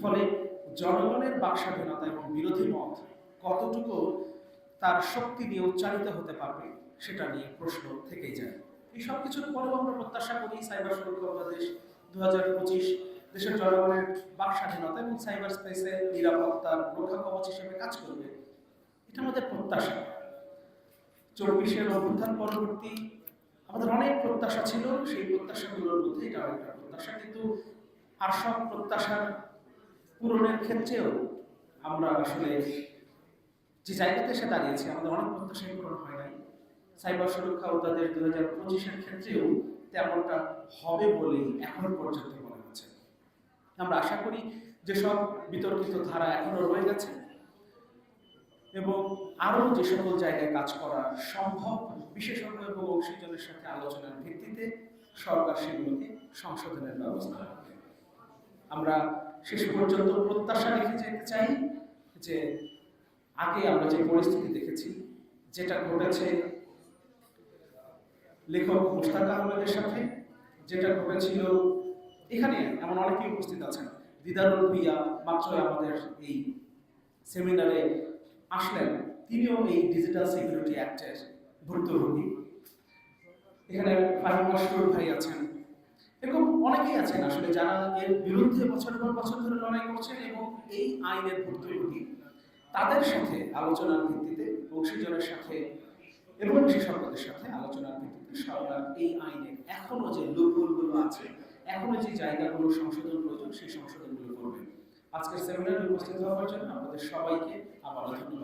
ফলে জনগণের বাক স্বাধীনতা এবং বিরোধী মত কতটুকু তার শক্তি দিয়ে উচ্চারিত হতে পারবে, সেটা নিয়ে প্রশ্ন থেকেই যায়। এই সব কিছুর পরেও আমরা প্রত্যাশা করি সাইবার সুরক্ষা উপদেশ দু হাজার পঁচিশ দেশের জনগণের বাক স্বাধীনতা এবং সাইবার স্পেসে নিরাপত্তার রক্ষা কবচ হিসেবে কাজ করবে। এটা আমাদের প্রত্যাশা। চব্বিশের অভ্যুত্থান পরবর্তী আমাদের অনেক প্রত্যাশা ছিল, সেই প্রত্যাশাগুলোর মধ্যে এটা অনেকটা প্রত্যাশা। কিন্তু আর সব প্রত্যাশার পূরণের ক্ষেত্রেও আমরা আসলে যে জায়গাতে এসে দাঁড়িয়েছি, আমাদের অনেক প্রত্যাশাই পূরণ হয় নাই। সাইবার সুরক্ষা তাদের দু হাজার পঁচিশের ক্ষেত্রেও তেমনটা হবে বলেই এখনও পর্যন্ত মনে হচ্ছে। আমরা আশা করি যেসব বিতর্কিত ধারা এখনও রয়ে গেছে এবং আরও যে সকল জায়গায় কাজ করা সম্ভব, বিশেষজ্ঞ এবং অংশীজনের সাথে আলোচনার ভিত্তিতে সরকার সেগুলোকে সংশোধনের ব্যবস্থা আমরা শেষ পর্যন্ত প্রত্যাশা রেখে যেতে চাই যে আগে আমরা যে পরিস্থিতি দেখেছি, যেটা ঘটেছে লেখক মুস্তাক আহমেদের সাথে, যেটা ঘটেছিল, এখানে এমন অনেকেই উপস্থিত আছেন। দিদারুল ভুইয়া মাত্র আমাদের এই সেমিনারে আসলেন। তিনিও এই ডিজিটাল সিকিউরিটি অ্যাক্টের ভুক্তভোগী এখানে ফাহিম মশরুর ভাই আছেন। এরকম অনেকেই আছেন আসলে যারা এর বিরুদ্ধে বছর পর বছর ধরে লড়াই করছেন এবং এই আইনের ভুক্তভোগী তাদের সাথে আলোচনার ভিত্তিতে, অংশীজনের সাথে এবং বিশেষজ্ঞদের সাথে আলোচনার ভিত্তিতে সরকার এই আইনের এখনও যে লুপহোলগুলো আছে, এখনও যে জায়গাগুলো সংশোধন প্রয়োজন, সেই সংশোধনগুলো করবে। আজকের সেমিনারে উপস্থিত হওয়ার জন্য আপনাদের সবাইকে আবার ধন্যবাদ।